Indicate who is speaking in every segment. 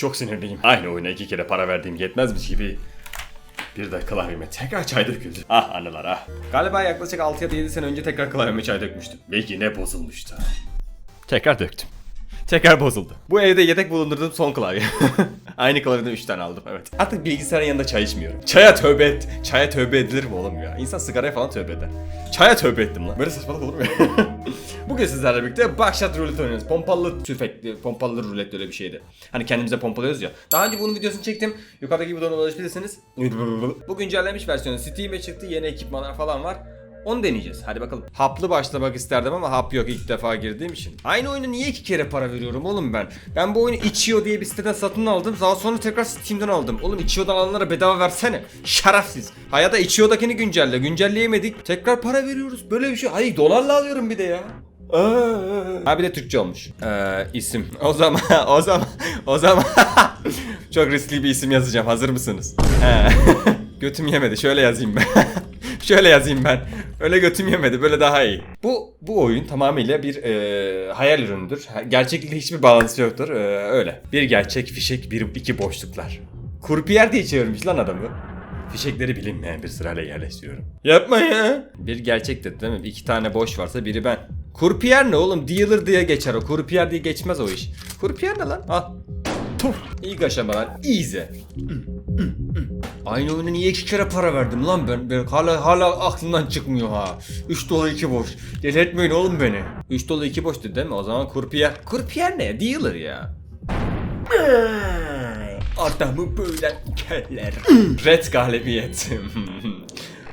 Speaker 1: Çok sinirliyim. Aynı oyuna iki kere para verdiğim yetmezmiş gibi. Bir de klavyeme tekrar çay döküldü. Ah anılar ah. Galiba yaklaşık 6 ya da 7 sene önce tekrar klavyeme çay dökmüştüm. Ve yine bozulmuştu. Tekrar döktüm. Tekrar bozuldu. Bu evde yedek bulundurduğum son klavye. Aynı klavyeden 3 tane aldım evet. Artık bilgisayarın yanında çay içmiyorum. Çaya tövbe et. Çaya tövbe edilir mi oğlum ya? İnsan sigaraya falan tövbe eder. Çaya tövbe ettim lan. Böyle saçmalık olur mu? Bugün sizlerle birlikte Bakşat rulet oynuyoruz. Pompalı tüfekli, pompalı rulet öyle bir şeydi. Hani kendimize pompalıyoruz ya. Daha önce bunun videosunu çektim. Yukarıdaki butonuna ulaşabilirsiniz. Bu güncellenmiş versiyonu Steam'e çıktı. Yeni ekipmanlar falan var. Onu deneyeceğiz. Hadi bakalım. Haplı başlamak isterdim ama hap yok ilk defa girdiğim için. Aynı oyuna niye iki kere para veriyorum oğlum ben? Ben bu oyunu Itch.io diye bir siteden satın aldım. Daha sonra tekrar Steam'den aldım. Oğlum Itch.io'dan alanlara bedava versene. Şerefsiz. Hayata Itch.io'dakini güncelle. Güncelleyemedik. Tekrar para veriyoruz. Böyle bir şey. Hayır dolarla alıyorum bir de ya. Ha bir de Türkçe olmuş. Ee, isim. O zaman o zaman o zaman çok riskli bir isim yazacağım. Hazır mısınız? He. Götüm yemedi. Şöyle yazayım ben. Şöyle yazayım ben. Öyle götüm yemedi. Böyle daha iyi. Bu bu oyun tamamıyla bir e, hayal ürünüdür. Gerçeklikle hiçbir bağlantısı yoktur. E, öyle. Bir gerçek fişek, bir iki boşluklar. Kurpiyer diye çevirmiş lan adamı. Fişekleri bilinmeyen bir sırayla yerleştiriyorum. Yapma ya. Bir gerçektir değil mi? İki tane boş varsa biri ben. Kurpiyer ne oğlum? Dealer diye geçer o. Kurpiyer diye geçmez o iş. Kurpiyer ne lan? Al. Tuf. İlk aşamalar. Easy. Aynı oyuna niye iki kere para verdim lan ben? ben hala hala aklımdan çıkmıyor ha. 3 dolu 2 boş. Delirtmeyin oğlum beni. 3 dolu 2 boştu değil mi? O zaman kurpiyer. Kurpiyer ne? Dealer ya. Adamı böyle keller. red galibiyet.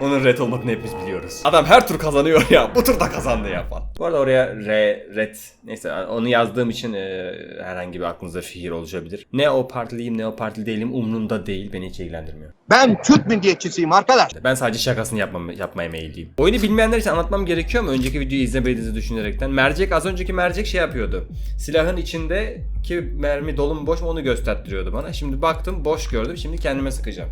Speaker 1: Onun red olmadığını hepimiz biliyoruz. Adam her tur kazanıyor ya. Bu turda kazandı yapan. Bu arada oraya re, red. Neyse onu yazdığım için e, herhangi bir aklınıza fikir oluşabilir. Ne o partiliyim ne o partili değilim umrumda değil. Beni hiç ilgilendirmiyor.
Speaker 2: Ben Türk milliyetçisiyim arkadaş.
Speaker 1: Ben sadece şakasını yapmam, yapmaya meyilliyim. Oyunu bilmeyenler için anlatmam gerekiyor mu? Önceki videoyu izlemediğinizi düşünerekten. Mercek az önceki mercek şey yapıyordu. Silahın içindeki mermi dolu mu boş mu onu göstertiriyordu bana. Şimdi baktım boş gördüm. Şimdi kendime sıkacağım.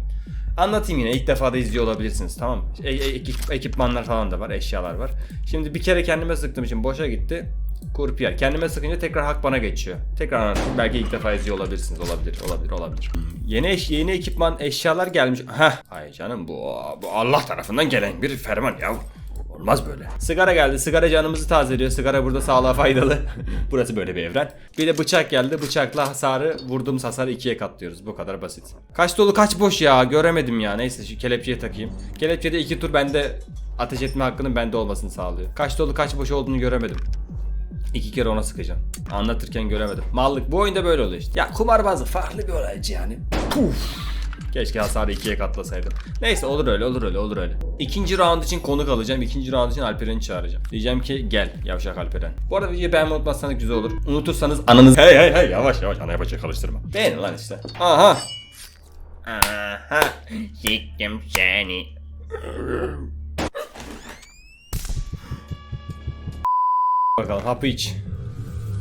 Speaker 1: Anlatayım yine ilk defa da izliyor olabilirsiniz tamam mı? E- e- ekip- ekipmanlar falan da var, eşyalar var. Şimdi bir kere kendime sıktığım için boşa gitti. Kurpiyer. Kendime sıkınca tekrar hak bana geçiyor. Tekrar anlatayım. Belki ilk defa izliyor olabilirsiniz. Olabilir, olabilir, olabilir. Yeni eş, yeni ekipman, eşyalar gelmiş. Heh. Ay canım bu, bu Allah tarafından gelen bir ferman ya. Olmaz böyle. Sigara geldi. Sigara canımızı tazeliyor. Sigara burada sağlığa faydalı. Burası böyle bir evren. Bir de bıçak geldi. Bıçakla hasarı vurduğumuz hasarı ikiye katlıyoruz. Bu kadar basit. Kaç dolu kaç boş ya. Göremedim ya. Neyse şu kelepçeye takayım. Kelepçede iki tur bende ateş etme hakkının bende olmasını sağlıyor. Kaç dolu kaç boş olduğunu göremedim. İki kere ona sıkacağım. Anlatırken göremedim. Mallık bu oyunda böyle oluyor işte. Ya kumarbazlık farklı bir olaycı yani. Puf. Keşke hasarı ikiye katlasaydım. Neyse olur öyle olur öyle olur öyle. İkinci round için konuk alacağım. İkinci round için Alperen'i çağıracağım. Diyeceğim ki gel yavşak Alperen. Bu arada videoyu beğenmeyi unutmazsanız güzel olur. Unutursanız ananız... Hey hey hey yavaş yavaş ana yapacak çalıştırma. Beğenin lan işte. Aha. Aha. Siktim seni. Bakalım hapı iç.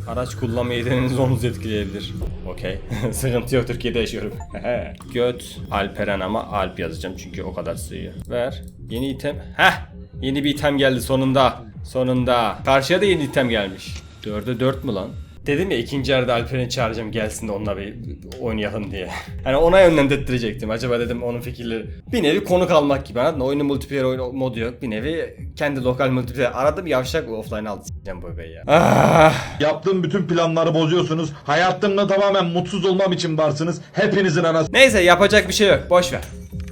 Speaker 1: Araç kullanma yeteneğiniz omuz etkileyebilir. Okey. Sıkıntı yok Türkiye'de yaşıyorum. Göt Alperen ama Alp yazacağım çünkü o kadar sığıyor. Ver. Yeni item. Heh. Yeni bir item geldi sonunda. Sonunda. Karşıya da yeni item gelmiş. Dörde dört mü lan? Dedim ya ikinci yarıda Alperen'i çağıracağım gelsin de onunla bir oynayalım diye. Hani ona yönlendirttirecektim. Acaba dedim onun fikirleri. Bir nevi konuk almak gibi anladın mı? Oyunun multiplayer oyun modu yok. Bir nevi kendi lokal multiplayer. Aradım yavşak offline aldı. S**eceğim bu bebeği ya. Ah.
Speaker 3: Yaptığım bütün planları bozuyorsunuz. Hayatımda tamamen mutsuz olmam için varsınız. Hepinizin anası.
Speaker 1: Neyse yapacak bir şey yok. Boş ver.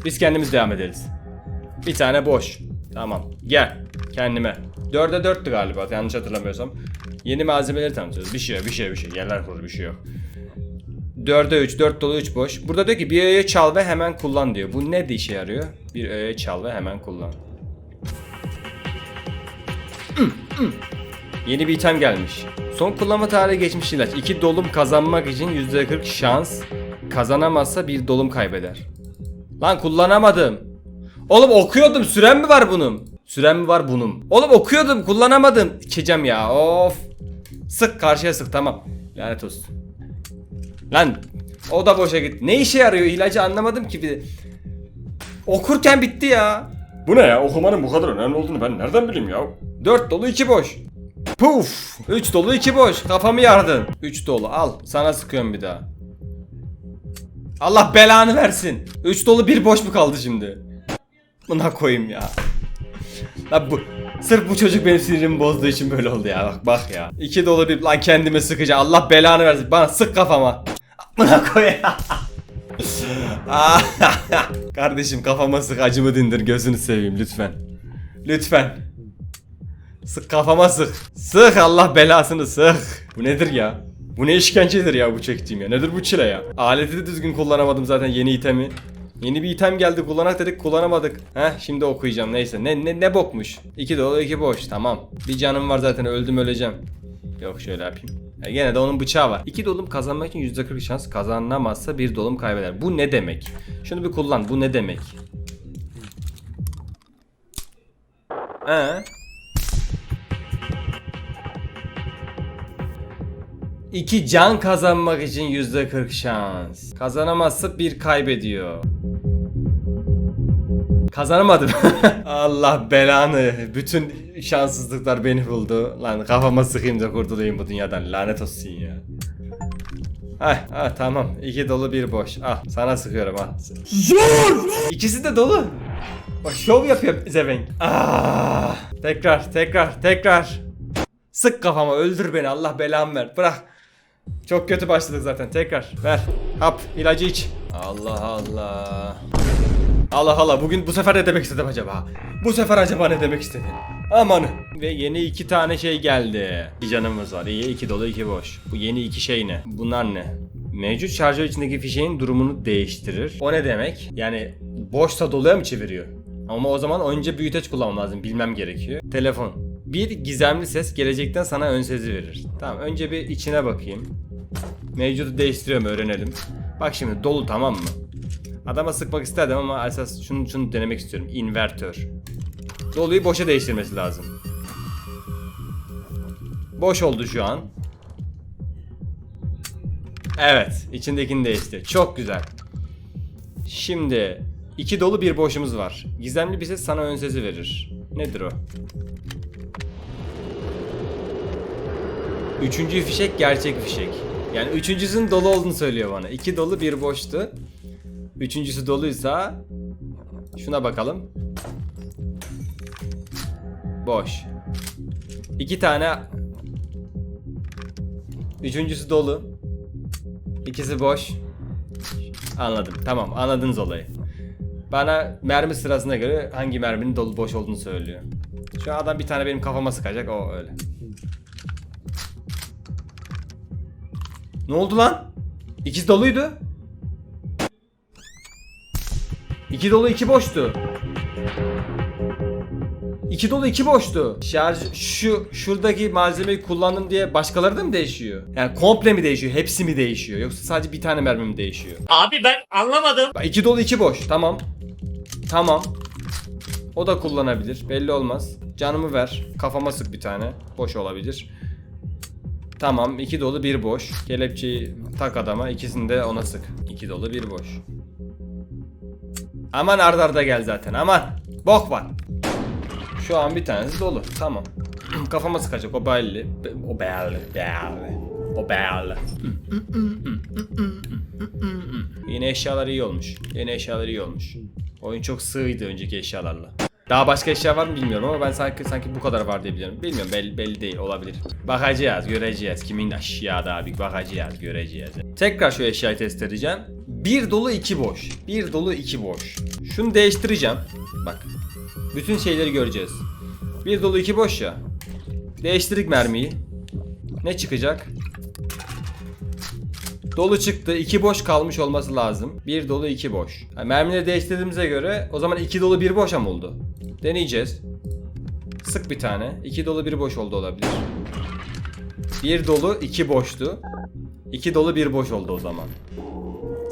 Speaker 1: Biz kendimiz devam ederiz. Bir tane boş. Tamam. Gel. Kendime. 4'e 4'tü galiba yanlış hatırlamıyorsam. Yeni malzemeleri tanıtıyoruz. Bir şey yok, bir şey bir şey. Yerler kurulu bir şey yok. 4'e 3, 4 dolu 3 boş. Burada diyor ki bir öğe çal ve hemen kullan diyor. Bu ne işe yarıyor? Bir öğe çal ve hemen kullan. Yeni bir item gelmiş. Son kullanma tarihi geçmiş ilaç. 2 dolum kazanmak için %40 şans. Kazanamazsa bir dolum kaybeder. Lan kullanamadım. Oğlum okuyordum. Süren mi var bunun? Süren mi var bunun? Oğlum okuyordum. Kullanamadım. İçeceğim ya. Of. Sık karşıya sık tamam. Lanet olsun. Lan o da boşa gitti. Ne işe yarıyor ilacı anlamadım ki. Bir... Okurken bitti ya. Bu ne ya? Okumanın bu kadar önemli olduğunu ben nereden bileyim ya? 4 dolu 2 boş. Puf! 3 dolu 2 boş. Kafamı yardın. 3 dolu al. Sana sıkıyorum bir daha. Allah belanı versin. 3 dolu bir boş mu kaldı şimdi? Buna koyayım ya. Lan bu sırf bu çocuk benim sinirimi bozduğu için böyle oldu ya. Bak bak ya. 2 dolu bir lan kendime sıkacağım. Allah belanı versin. Bana sık kafama. Buna koy. Kardeşim kafama sık acımı dindir gözünü seveyim lütfen. Lütfen. Sık kafama sık. Sık Allah belasını sık. Bu nedir ya? Bu ne işkencedir ya bu çektiğim ya. Nedir bu çile ya? Aleti de düzgün kullanamadım zaten yeni itemi. Yeni bir item geldi kullanak dedik kullanamadık. Heh şimdi okuyacağım neyse. Ne ne ne bokmuş? İki dolu iki boş tamam. Bir canım var zaten öldüm öleceğim. Yok şöyle yapayım. Ya gene de onun bıçağı var. İki dolum kazanmak için %40 şans kazanamazsa bir dolum kaybeder. Bu ne demek? Şunu bir kullan. Bu ne demek? Ee? İki can kazanmak için yüzde 40 şans. Kazanamazsa bir kaybediyor. Kazanamadım. Allah belanı. Bütün şanssızlıklar beni buldu. Lan kafama sıkayım da kurtulayım bu dünyadan. Lanet olsun ya. Heh, ha tamam. İki dolu bir boş. Ah sana sıkıyorum ah. Zor! İkisi de dolu. Bak şov yapıyor zevenk. Ah! Tekrar tekrar tekrar. Sık kafama öldür beni Allah belamı ver. Bırak. Çok kötü başladık zaten. Tekrar ver. Hap ilacı iç. Allah Allah. Allah Allah bugün bu sefer ne demek istedim acaba? Bu sefer acaba ne demek istedim? Aman. Ve yeni iki tane şey geldi. Bir canımız var. İyi iki dolu iki boş. Bu yeni iki şey ne? Bunlar ne? Mevcut şarjör içindeki fişeğin durumunu değiştirir. O ne demek? Yani boşsa doluya mı çeviriyor? Ama o zaman önce büyüteç kullanmam lazım. Bilmem gerekiyor. Telefon. Bir gizemli ses gelecekten sana ön sezi verir. Tamam önce bir içine bakayım. Mevcudu değiştiriyorum öğrenelim. Bak şimdi dolu tamam mı? Adama sıkmak isterdim ama esas şunu, şunu denemek istiyorum. Invertör. Doluyu boşa değiştirmesi lazım. Boş oldu şu an. Evet, içindekini değişti. Çok güzel. Şimdi iki dolu bir boşumuz var. Gizemli bir ses sana ön sezi verir. Nedir o? Üçüncü fişek gerçek fişek. Yani üçüncüsünün dolu olduğunu söylüyor bana. İki dolu bir boştu. Üçüncüsü doluysa şuna bakalım. Boş. İki tane Üçüncüsü dolu. İkisi boş. Anladım. Tamam anladınız olayı. Bana mermi sırasına göre hangi merminin dolu boş olduğunu söylüyor. Şu adam bir tane benim kafama sıkacak o öyle. Ne oldu lan? İkisi doluydu. İki dolu iki boştu. İki dolu iki boştu. Şarj şu şuradaki malzemeyi kullandım diye başkaları da mı değişiyor? Yani komple mi değişiyor? Hepsi mi değişiyor? Yoksa sadece bir tane mermi mi değişiyor?
Speaker 4: Abi ben anlamadım.
Speaker 1: Bak, İki dolu iki boş. Tamam. Tamam. O da kullanabilir. Belli olmaz. Canımı ver. Kafama sık bir tane. Boş olabilir. Tamam. iki dolu bir boş. Kelepçeyi tak adama. ikisini de ona sık. İki dolu bir boş. Aman arda arda gel zaten. Aman. Bok var. Şu an bir tanesi dolu. Tamam. Kafama sıkacak. O belli. O belli. Belli. O belli. Yeni eşyalar iyi olmuş. Yeni eşyalar iyi olmuş. Oyun çok sığıydı önceki eşyalarla. Daha başka eşya var mı bilmiyorum ama ben sanki sanki bu kadar var diye biliyorum. Bilmiyorum belli, belli değil olabilir. Bakacağız göreceğiz kimin aşağıda abi bakacağız göreceğiz. Tekrar şu eşyayı test edeceğim. Bir dolu iki boş. Bir dolu iki boş. Şunu değiştireceğim. Bak. Bütün şeyleri göreceğiz. Bir dolu iki boş ya. Değiştirdik mermiyi. Ne çıkacak? Dolu çıktı. iki boş kalmış olması lazım. Bir dolu iki boş. Yani mermileri değiştirdiğimize göre o zaman iki dolu bir boş mı oldu? Deneyeceğiz. Sık bir tane. İki dolu bir boş oldu olabilir. Bir dolu iki boştu. İki dolu bir boş oldu o zaman.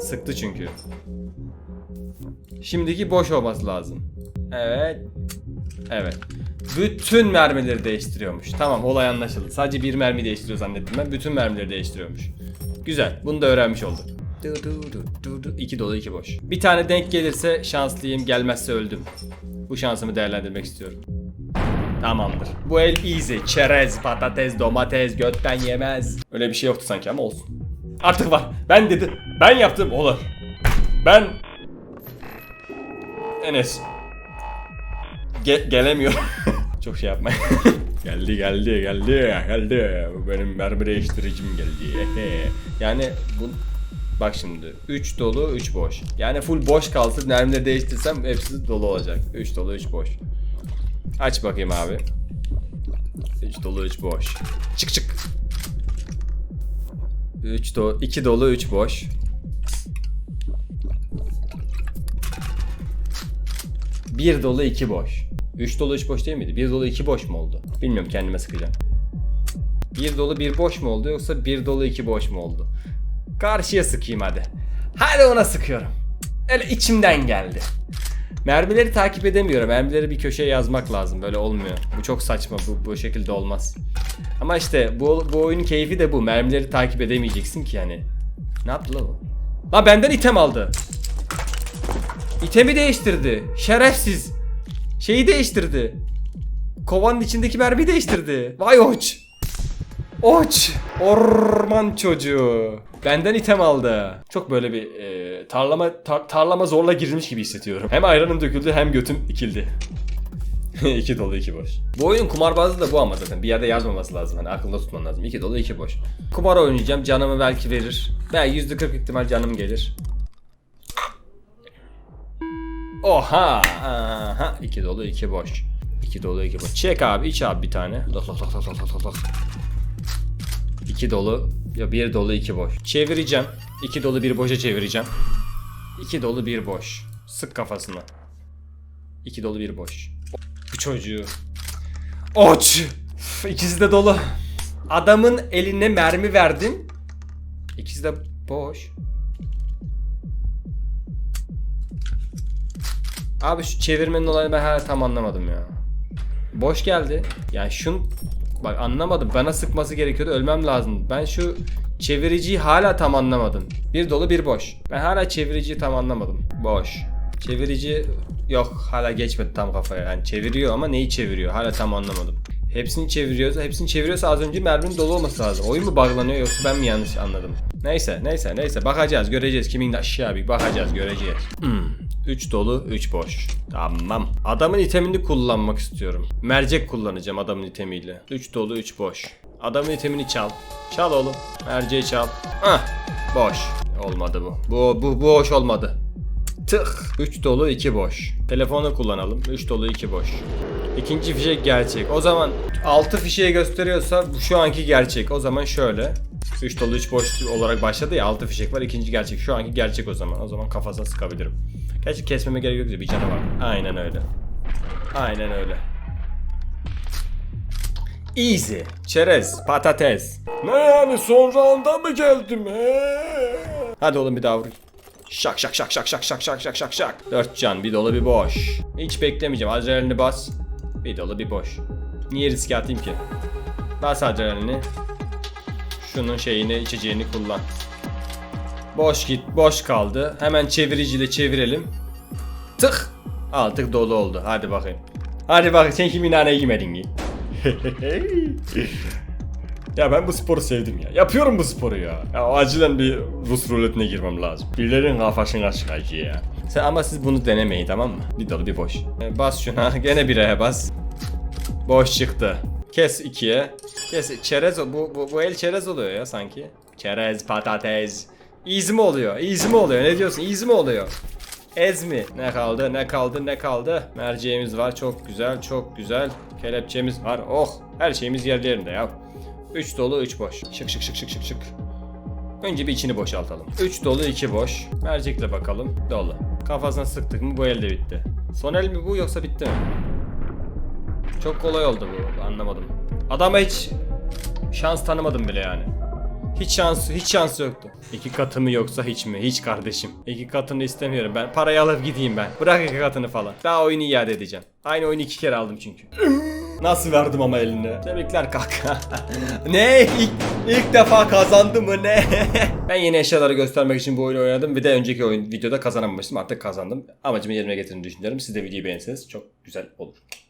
Speaker 1: Sıktı çünkü. Şimdiki boş olması lazım. Evet. Evet. Bütün mermileri değiştiriyormuş. Tamam olay anlaşıldı. Sadece bir mermi değiştiriyor zannettim ben. Bütün mermileri değiştiriyormuş. Güzel. Bunu da öğrenmiş olduk. Du du du du du. İki dolu iki boş. Bir tane denk gelirse şanslıyım. Gelmezse öldüm. Bu şansımı değerlendirmek istiyorum. Tamamdır. Bu el easy. Çerez, patates, domates, götten yemez. Öyle bir şey yoktu sanki ama olsun. Artık var. Ben dedim. Ben yaptım. Olur. Ben Enes Ge- gelemiyorum. Çok şey yapmayın. geldi geldi geldi geldi. Benim mermi değiştiricim geldi. yani bu bak şimdi 3 dolu 3 boş. Yani full boş kalsın mermileri değiştirsem hepsi dolu olacak. 3 dolu 3 boş. Aç bakayım abi. 3 dolu 3 boş. Çık çık. 3 dolu 2 dolu 3 boş. Bir dolu iki boş. Üç dolu üç boş değil miydi? Bir dolu iki boş mu oldu? Bilmiyorum kendime sıkacağım. Bir dolu bir boş mu oldu yoksa bir dolu iki boş mu oldu? Karşıya sıkayım hadi. Hadi ona sıkıyorum. Öyle içimden geldi. Mermileri takip edemiyorum. Mermileri bir köşeye yazmak lazım. Böyle olmuyor. Bu çok saçma. Bu, bu şekilde olmaz. Ama işte bu, bu oyunun keyfi de bu. Mermileri takip edemeyeceksin ki yani. Ne yaptı lan o? Lan benden item aldı. İtemi değiştirdi. Şerefsiz. Şeyi değiştirdi. Kovanın içindeki mermiyi değiştirdi. Vay oç. Oç. Orman çocuğu. Benden item aldı. Çok böyle bir e, tarlama tar- tarlama zorla girilmiş gibi hissediyorum. Hem ayranım döküldü hem götüm ikildi. iki dolu iki boş. Bu oyunun kumarbazı da bu ama zaten bir yerde yazmaması lazım. Hani aklında tutman lazım. İki dolu iki boş. Kumar oynayacağım. Canımı belki verir. Belki %40 ihtimal canım gelir. Oha! Aha! İki dolu iki boş. İki dolu iki boş. Çek abi iç abi bir tane. İki dolu ya bir dolu iki boş. Çevireceğim. İki dolu bir boşa çevireceğim. İki dolu bir boş. Sık kafasına. İki dolu bir boş. Bu çocuğu. Oç! İkisi de dolu. Adamın eline mermi verdim. İkisi de boş. Abi şu çevirmenin olayını ben hala tam anlamadım ya. Boş geldi. Yani şun bak anlamadım. Bana sıkması gerekiyordu. Ölmem lazım. Ben şu çeviriciyi hala tam anlamadım. Bir dolu bir boş. Ben hala çeviriciyi tam anlamadım. Boş. Çevirici yok hala geçmedi tam kafaya. Yani çeviriyor ama neyi çeviriyor? Hala tam anlamadım. Hepsini çeviriyorsa, hepsini çeviriyorsa az önce merminin dolu olması lazım. Oyun mu buglanıyor yoksa ben mi yanlış anladım? Neyse, neyse, neyse. Bakacağız, göreceğiz. Kimin aşağı bir bakacağız, göreceğiz. Hmm. 3 dolu, 3 boş. Tamam. Adamın itemini kullanmak istiyorum. Mercek kullanacağım adamın itemiyle. 3 dolu, 3 boş. Adamın itemini çal. Çal oğlum. Merceği çal. Ah. Boş. Olmadı bu. Bu bu bu hoş olmadı. Tık. 3 dolu 2 boş. Telefonu kullanalım. 3 dolu 2 boş. İkinci fişek gerçek. O zaman 6 fişeği gösteriyorsa bu şu anki gerçek. O zaman şöyle. 3 dolu 3 boş olarak başladı ya 6 fişek var. ikinci gerçek. Şu anki gerçek o zaman. O zaman kafasına sıkabilirim. Gerçi kesmeme gerek yok. Bir canı var. Aynen öyle. Aynen öyle. Easy. Çerez, patates. Ne yani son anda mı geldim he? Hadi oğlum bir daha vur. Şak şak şak şak şak şak şak şak şak şak. Dört can bir dolu bir boş. Hiç beklemeyeceğim. Adrenalini bas. Bir dolu bir boş. Niye riske atayım ki? Bas adrenalini. Şunun şeyini içeceğini kullan. Boş git, boş kaldı. Hemen çeviriciyle çevirelim. Tık. Artık dolu oldu. Hadi bakayım. Hadi bakayım sen kimin nane yemedin ki? ya ben bu sporu sevdim ya. Yapıyorum bu sporu ya. ya acilen bir Rus ruletine girmem lazım. Birilerin kafasına çıkacı ya. Sen ama siz bunu denemeyin tamam mı? Bir dolu bir boş. E, Bas şuna. Gene bireye bas. Boş çıktı. Kes ikiye. Kes. Çerez bu, bu, bu el çerez oluyor ya sanki. Çerez, patates. Easy mi oluyor? Easy mi oluyor? Ne diyorsun? Easy mi oluyor? Ez mi? Ne kaldı? Ne kaldı? Ne kaldı? Merceğimiz var. Çok güzel. Çok güzel. Kelepçemiz var. Oh. Her şeyimiz yerli yerinde ya. 3 dolu 3 boş. Şık şık şık şık şık şık. Önce bir içini boşaltalım. 3 dolu 2 boş. Mercekle bakalım. Dolu. Kafasına sıktık mı bu elde bitti. Son el mi bu yoksa bitti mi? Çok kolay oldu bu. Anlamadım. Adama hiç şans tanımadım bile yani. Hiç şansı, hiç şansı yoktu. İki katı mı yoksa hiç mi? Hiç kardeşim. İki katını istemiyorum ben. Parayı alıp gideyim ben. Bırak iki katını falan. Daha oyunu iade edeceğim. Aynı oyunu iki kere aldım çünkü. Nasıl verdim ama eline? Tebrikler kanka. ne? İlk, ilk defa kazandı mı ne? ben yeni eşyaları göstermek için bu oyunu oynadım. Bir de önceki oyun videoda kazanamamıştım. Artık kazandım. Amacımı yerine getirdiğini düşünüyorum. Siz de videoyu beğenirseniz çok güzel olur.